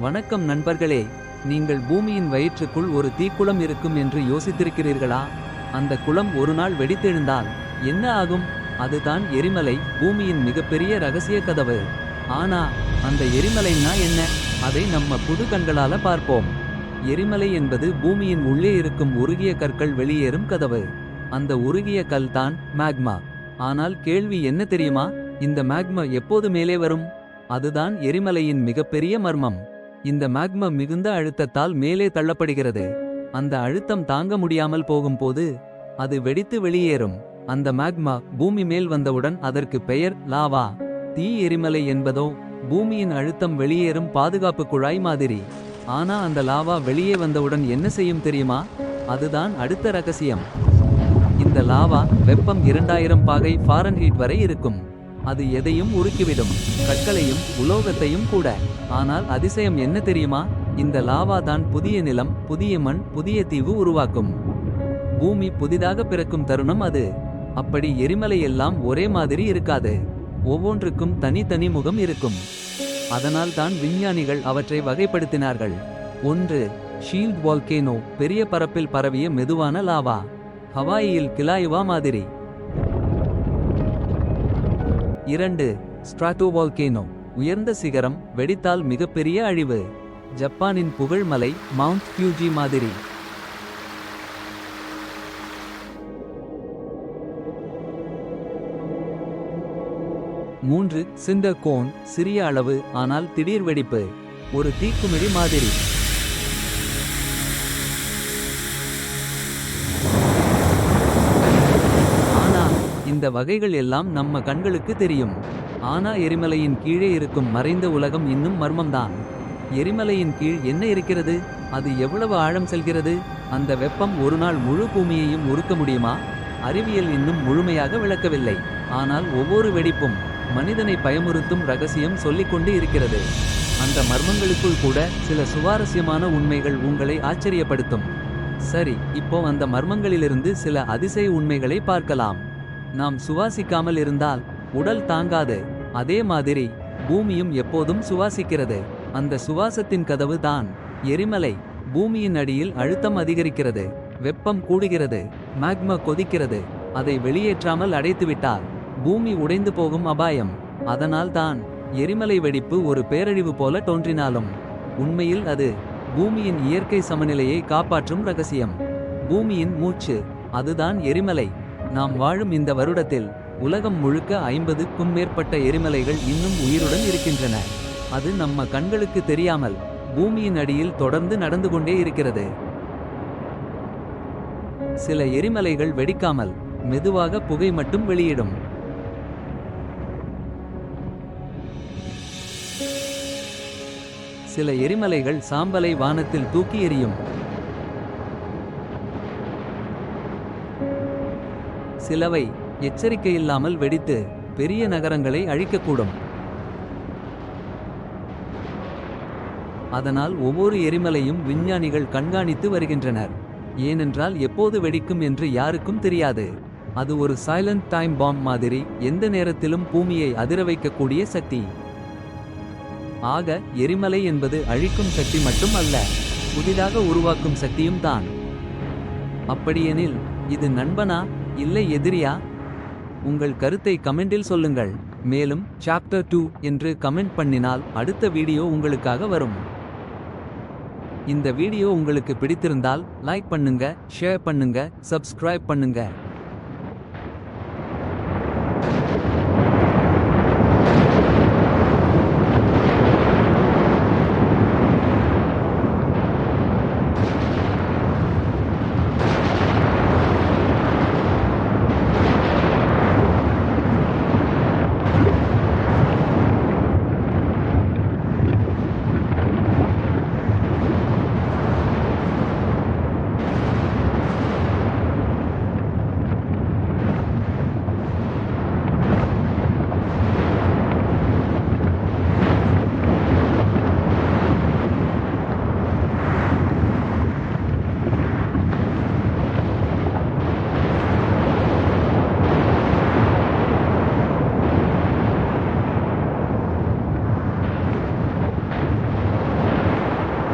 வணக்கம் நண்பர்களே நீங்கள் பூமியின் வயிற்றுக்குள் ஒரு தீக்குளம் இருக்கும் என்று யோசித்திருக்கிறீர்களா? அந்த குளம் ஒரு நாள் வெடித்தெழுந்தால் என்ன ஆகும்? அதுதான் எரிமலை பூமியின் மிகப்பெரிய ரகசிய கதவு. ஆனா அந்த எரிமலைன்னா என்ன? அதை நம்ம புது கண்களால பார்ப்போம். எரிமலை என்பது பூமியின் உள்ளே இருக்கும் உருகிய கற்கள் வெளியேறும் கதவு. அந்த உருகிய கல் தான் மேக்மா. ஆனால் கேள்வி என்ன தெரியுமா? இந்த மேக்மா எப்போது மேலே வரும்? அதுதான் எரிமலையின் மிகப்பெரிய மர்மம். இந்த மேக்மா மிகுந்த அழுத்தத்தால் மேலே தள்ளப்படுகிறது. அந்த அழுத்தம் தாங்க முடியாமல் போகும்போது அது வெடித்து வெளியேறும். அந்த மேக்மா பூமி மேல் வந்தவுடன் அதற்கு பெயர் லாவா. தீ எரிமலை என்பதோ பூமியின் அழுத்தம் வெளியேறும் பாதுகாப்பு குழாய் மாதிரி. ஆனா அந்த லாவா வெளியே வந்தவுடன் என்ன செய்யும் தெரியுமா? அதுதான் அடுத்த ரகசியம். இந்த லாவா வெப்பம் இரண்டாயிரம் பாகை ஃபாரன்ஹீட் வரை இருக்கும். அது எதையும் உருக்கிவிடும். கற்களையும் உலோகத்தையும் கூட. ஆனால் அதிசயம் என்ன தெரியுமா? இந்த லாவா தான் புதிய நிலம் புதிய மண் புதிய தீவு உருவாக்கும். பூமி புதிதாக பிறக்கும் தருணம் அது. அப்படி எரிமலை எல்லாம் ஒரே மாதிரி இருக்காது. ஒவ்வொன்றுக்கும் தனித்தனி முகம் இருக்கும். அதனால் தான் விஞ்ஞானிகள் அவற்றை வகைப்படுத்தினார்கள். ஒன்று ஷீல்ட் வால்கேனோ பெரிய பரப்பில் பரவிய மெதுவான லாவா. ஹவாயில் கிலாயுவா மாதிரி. இரண்டு ஸ்ட்ராட்டோவால்கேனோ உயர்ந்த சிகரம் வெடித்தால் மிகப்பெரிய அழிவு. ஜப்பானின் புகழ்மலை மவுண்ட் ஃபியூஜி மாதிரி. மூன்று சிண்ட கோன் சிறிய அளவு ஆனால் திடீர் வெடிப்பு. ஒரு தீக்குமிழி மாதிரி. இந்த வகைகள் எல்லாம் நம்ம கண்களுக்கு தெரியும். ஆனா எரிமலையின் கீழே இருக்கும் மறைந்த உலகம் இன்னும் மர்மம்தான். எரிமலையின் கீழ் என்ன இருக்கிறது? அது எவ்வளவு ஆழம் செல்கிறது? அந்த வெப்பம் ஒரு நாள் முழு பூமியையும் உருக்க முடியுமா? அறிவியல் இன்னும் முழுமையாக விளக்கவில்லை. ஆனால் ஒவ்வொரு வெடிப்பும் மனிதனை பயமுறுத்தும் ரகசியம் சொல்லிக்கொண்டு இருக்கிறது. அந்த மர்மங்களுக்குள் கூட சில சுவாரஸ்யமான உண்மைகள் உங்களை ஆச்சரியப்படுத்தும். சரி இப்போ அந்த மர்மங்களிலிருந்து சில அதிசய உண்மைகளை பார்க்கலாம். நாம் சுவாசிக்காமல் இருந்தால் உடல் தாங்காது. அதே மாதிரி பூமியும் எப்போதும் சுவாசிக்கிறது. அந்த சுவாசத்தின் கதவு தான் எரிமலை. பூமியின் அடியில் அழுத்தம் அதிகரிக்கிறது. வெப்பம் கூடுகிறது. மேக்மா கொதிக்கிறது. அதை வெளியேற்றாமல் அடைத்துவிட்டால் பூமி உடைந்து போகும் அபாயம். அதனால் தான் எரிமலை வெடிப்பு ஒரு பேரழிவு போல தோன்றினாலும் உண்மையில் அது பூமியின் இயற்கை சமநிலையை காப்பாற்றும் ரகசியம். பூமியின் மூச்சு அதுதான் எரிமலை. நாம் வாழும் இந்த வருடத்தில் உலகம் முழுக்க ஐம்பதுக்கும் மேற்பட்ட எரிமலைகள் இன்னும் உயிருடன் இருக்கின்றன. அது நம்ம கண்களுக்கு தெரியாமல் பூமியின் அடியில் தொடர்ந்து நடந்து கொண்டே இருக்கிறது. சில எரிமலைகள் வெடிக்காமல் மெதுவாக புகை மட்டும் வெளியிடும். சில எரிமலைகள் சாம்பலை வானத்தில் தூக்கி எறியும். சிலவை எச்சரிக்கையில்லாமல் வெடித்து பெரிய நகரங்களை அழிக்கக்கூடும். அதனால் ஒவ்வொரு எரிமலையும் விஞ்ஞானிகள் கண்காணித்து வருகின்றனர். ஏனென்றால் எப்போது வெடிக்கும் என்று யாருக்கும் தெரியாது. அது ஒரு சைலண்ட் டைம் பாம் மாதிரி எந்த நேரத்திலும் பூமியை அதிர வைக்கக்கூடிய சக்தி. ஆக எரிமலை என்பது அழிக்கும் சக்தி மட்டும் அல்ல புதிதாக உருவாக்கும் சக்தியும் தான். அப்படியெனில் இது நண்பனா? இல்லை எதிரியா? உங்கள் கருத்தை கமெண்டில் சொல்லுங்கள். மேலும் சாப்டர் டூ என்று கமெண்ட் பண்ணினால் அடுத்த வீடியோ உங்களுக்காக வரும். இந்த வீடியோ உங்களுக்கு பிடித்திருந்தால் லைக் பண்ணுங்க ஷேர் பண்ணுங்க சப்ஸ்கிரைப் பண்ணுங்க.